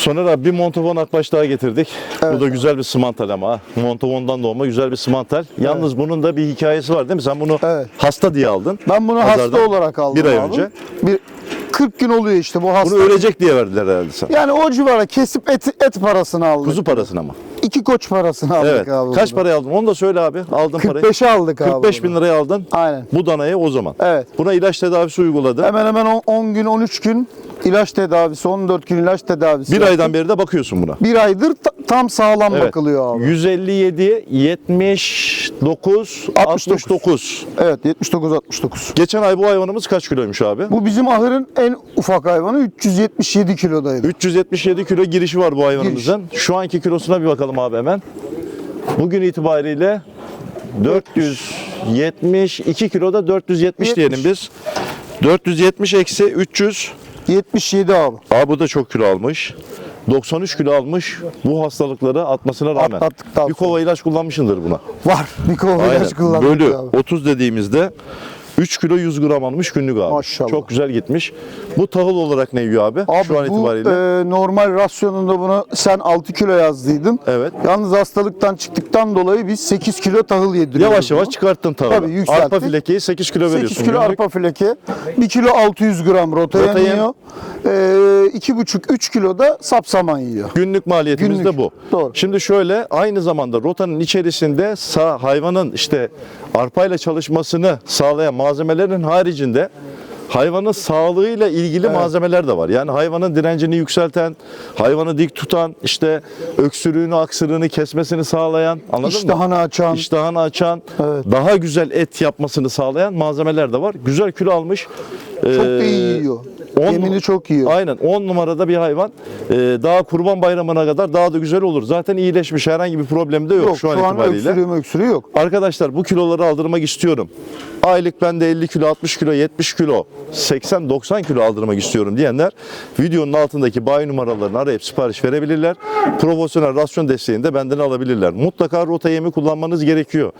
Soner abi bir montofon akbaş daha getirdik. Bu da güzel bir simantal ama. ha. Montovondan doğma güzel bir simantal. Yalnız bunun da bir hikayesi var değil mi? Sen bunu Evet. hasta diye aldın. Ben bunu Pazardan hasta olarak aldım Bir ay abi. önce. Bir 40 gün oluyor işte bu hasta. Bunu ölecek diye verdiler herhalde sana. Yani o civara kesip et, et parasını aldık. Kuzu parasına mı? İki koç parasını aldık Evet. abi. Kaç paraya aldın? Onu da söyle abi. Aldın parayı. 45'e aldık abi. 45 bin liraya aldın. Aynen. Bu danayı o zaman. Evet. Buna ilaç tedavisi uyguladın. Hemen hemen on- 10 gün 13 gün ilaç tedavisi 14 gün ilaç tedavisi. Bir aydan beri de bakıyorsun buna. bir aydır ta- tam sağlam Evet. bakılıyor abi. 157, 79, 69. 69. Evet 79 69. Geçen ay bu hayvanımız kaç kiloymuş abi? Bu bizim ahırın en ufak hayvanı 377 kilodaydı. 377 kilo girişi var bu hayvanımızın. Şu anki kilosuna bir bakalım abi hemen. Bugün itibariyle 472 kiloda 470 70. diyelim biz. 470 eksi 300. 77 abi. Abi bu da çok kilo almış. 93 kilo almış bu hastalıkları atmasına rağmen. Atlattıktan Bir kova ilaç kullanmışındır buna. Var. Bir kova Aynen. ilaç kullandık Bölü abi. 30 dediğimizde 3 kilo 100 gram almış günlük abi. Maşallah. Çok güzel gitmiş. Bu tahıl olarak ne yiyor abi? Abi Şu an bu itibariyle. e, normal rasyonunda bunu sen 6 kilo yazdıydın. Evet. Yalnız hastalıktan çıktıktan dolayı biz 8 kilo tahıl yediriyoruz. Yavaş yavaş bunu. çıkarttın tahılı. Tabii, yükselttik. Arpa filekeyi 8 kilo veriyorsun. 8 kilo günlük. arpa fileke, 1 kilo 600 gram rota, Rota yem. yeniyor. E, 2,5-3 kilo da sapsaman yiyor. Günlük maliyetimiz Günlük. de bu. Doğru. Şimdi şöyle aynı zamanda rotanın içerisinde sağ hayvanın işte arpayla çalışmasını sağlayan malzemelerin haricinde hayvanın sağlığıyla ilgili malzemeler de var. Yani hayvanın direncini yükselten, hayvanı dik tutan, işte öksürüğünü, aksırığını kesmesini sağlayan, anladın mı? İştahını açan. İştahını açan, Evet. daha güzel et yapmasını sağlayan malzemeler de var. Güzel kilo almış. Çok da Ee, iyi yiyor. On- Yemini çok yiyor. Aynen 10 numarada bir hayvan. Ee, daha kurban bayramına kadar daha da güzel olur. Zaten iyileşmiş herhangi bir problemi de yok, Yok şu an itibariyle. öksürüğü öksürüğü yok. Arkadaşlar bu kiloları aldırmak istiyorum. Aylık ben de 50 kilo, 60 kilo, 70 kilo, 80-90 kilo aldırmak istiyorum diyenler videonun altındaki bayi numaralarını arayıp sipariş verebilirler. Profesyonel rasyon desteğini de benden alabilirler. Mutlaka rota yemi kullanmanız gerekiyor.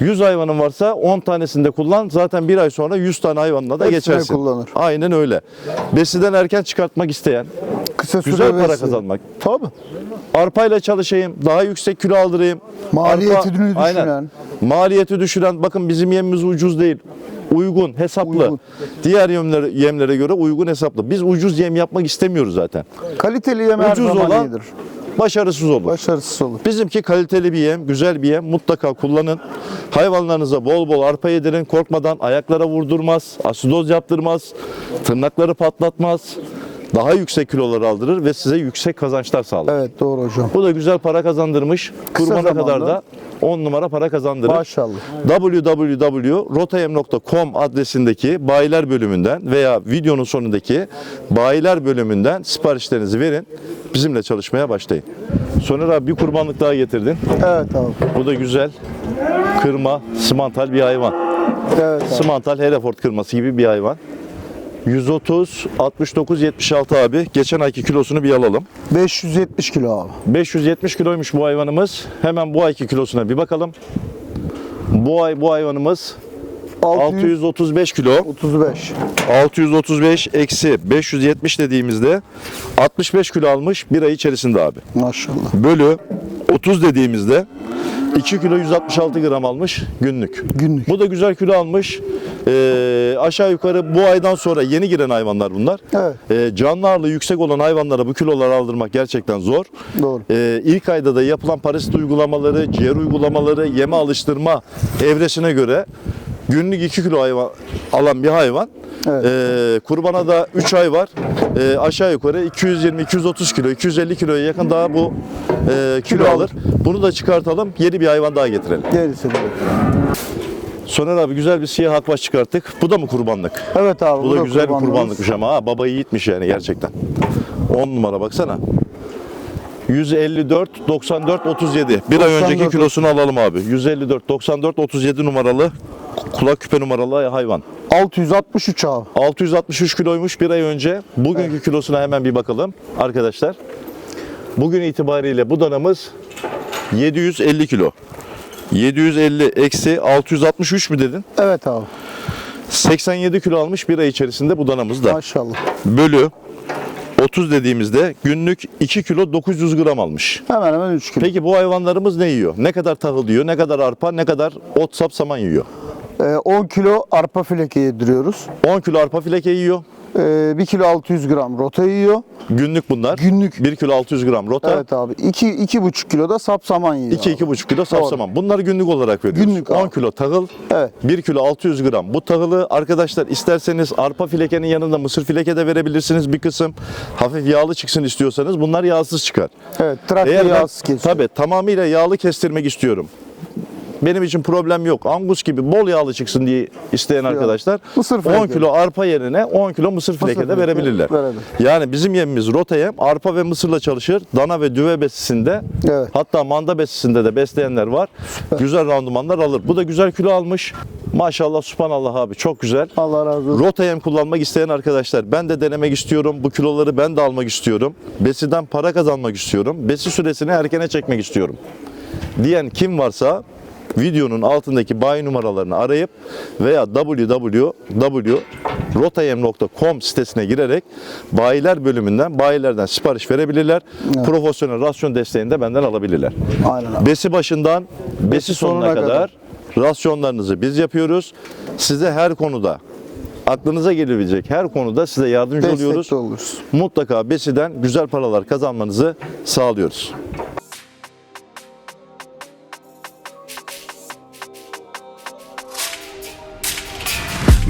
100 hayvanın varsa 10 tanesinde kullan. Zaten bir ay sonra 100 tane hayvanla da Hepsine geçersin. kullanır. Aynen öyle. Besiden erken çıkartmak isteyen, Kısa süre güzel para besliyor. kazanmak. Tabii. Arpayla çalışayım, daha yüksek kilo aldırayım. Maliyetini Arpa- Aynen. düşünen. Maliyeti düşüren, bakın bizim yemimiz ucuz değil. Uygun, hesaplı. Uygun. Diğer yemlere, yemlere göre uygun, hesaplı. Biz ucuz yem yapmak istemiyoruz zaten. Kaliteli yem her Ucuz zaman olan iyidir. Başarısız olur. Başarısız olur. Bizimki kaliteli bir yem, güzel bir yem. Mutlaka kullanın. Hayvanlarınıza bol bol arpa yedirin. Korkmadan ayaklara vurdurmaz, asidoz yaptırmaz, tırnakları patlatmaz. Daha yüksek kilolar aldırır ve size yüksek kazançlar sağlar. Evet doğru hocam. Bu da güzel para kazandırmış. Kısa Kurbana kadar zamanda. da 10 numara para kazandırır. Maşallah. www.rotayem.com adresindeki bayiler bölümünden veya videonun sonundaki bayiler bölümünden siparişlerinizi verin. Bizimle çalışmaya başlayın. Soner abi bir kurbanlık daha getirdin. Evet abi. Bu da güzel. Kırma, simantal bir hayvan. Evet abi. Simantal Hereford kırması gibi bir hayvan. 130, 69, 76 abi. Geçen ayki kilosunu bir alalım. 570 kilo abi. 570 kiloymuş bu hayvanımız. Hemen bu ayki kilosuna bir bakalım. Bu ay bu hayvanımız 635 kilo. 635. 635 eksi 570 dediğimizde 65 kilo almış bir ay içerisinde abi. Maşallah. Bölü 30 dediğimizde 2 kilo 166 gram almış günlük. Günlük. Bu da güzel kilo almış. Ee, aşağı yukarı bu aydan sonra yeni giren hayvanlar bunlar. Evet. Ee, canlı ağırlığı yüksek olan hayvanlara bu kiloları aldırmak gerçekten zor. Doğru. Ee, ilk ayda da yapılan parasit uygulamaları, ciğer uygulamaları, yeme alıştırma evresine göre günlük 2 kilo hayvan alan bir hayvan. Evet. Ee, kurbana da 3 ay var. Ee, aşağı yukarı 220-230 kilo, 250 kiloya yakın daha bu e, kilo, Kilo alır. Bunu da çıkartalım. Yeni bir hayvan daha getirelim. Gerisi. Soner abi güzel bir siyah akbaş çıkarttık. Bu da mı kurbanlık? Evet abi. Bu da güzel bir kurbanlıkmış ama ha baba yiğitmiş yani gerçekten. 10 numara baksana. 154 94 37. Bir ay 94. önceki kilosunu alalım abi. 154 94 37 numaralı kulak küpe numaralı hayvan. 663 abi. 663 kiloymuş bir ay önce. Bugünkü kilosuna hemen bir bakalım arkadaşlar. Bugün itibariyle bu danamız 750 kilo. 750 eksi 663 mü dedin? Evet abi. 87 kilo almış bir ay içerisinde bu danamız da. Maşallah. Bölü 30 dediğimizde günlük 2 kilo 900 gram almış. Hemen hemen 3 kilo. Peki bu hayvanlarımız ne yiyor? Ne kadar tahıl yiyor? Ne kadar arpa? Ne kadar ot sap saman yiyor? Ee, 10 kilo arpa fileke yediriyoruz. 10 kilo arpa fileke yiyor. Ee, 1 kilo 600 gram rota yiyor. Günlük bunlar. Günlük. 1 kilo 600 gram rota. Evet abi. 2 2,5 kilo da sap saman yiyor. abi. 2-2,5 kilo saf Doğru. saman. Bunları günlük olarak veriyoruz. Günlük 10 abi. kilo tahıl, Evet. 1 kilo 600 gram. Bu tahılı arkadaşlar isterseniz arpa filekenin yanında mısır fileke de verebilirsiniz bir kısım. Hafif yağlı çıksın istiyorsanız bunlar yağsız çıkar. Evet. Trakya Eğer ben yağsız kesiyor. tabii tamamıyla yağlı kestirmek istiyorum. Benim için problem yok. Angus gibi bol yağlı çıksın diye isteyen arkadaşlar Mısır 10 fileke. kilo arpa yerine 10 kilo mısır fileke de verebilirler. verebilir. Yani bizim yemimiz rota yem arpa ve mısırla çalışır. Dana ve düve besisinde Evet. hatta manda besisinde de besleyenler var. Güzel randımanlar alır. Bu da güzel kilo almış. Maşallah subhanallah abi çok güzel. Allah razı olsun. Rota yem kullanmak isteyen arkadaşlar ben de denemek istiyorum. Bu kiloları ben de almak istiyorum. Besiden para kazanmak istiyorum. Besi süresini erkene çekmek istiyorum. Diyen kim varsa videonun altındaki bayi numaralarını arayıp veya www.rotayem.com sitesine girerek bayiler bölümünden bayilerden sipariş verebilirler. Profesyonel rasyon desteğini de benden alabilirler. Aynen. Besi başından besi sonuna, sonuna kadar, kadar. rasyonlarınızı biz yapıyoruz. Size her konuda aklınıza gelebilecek her konuda size yardımcı oluyoruz. Destekli oluruz. Mutlaka besiden güzel paralar kazanmanızı sağlıyoruz.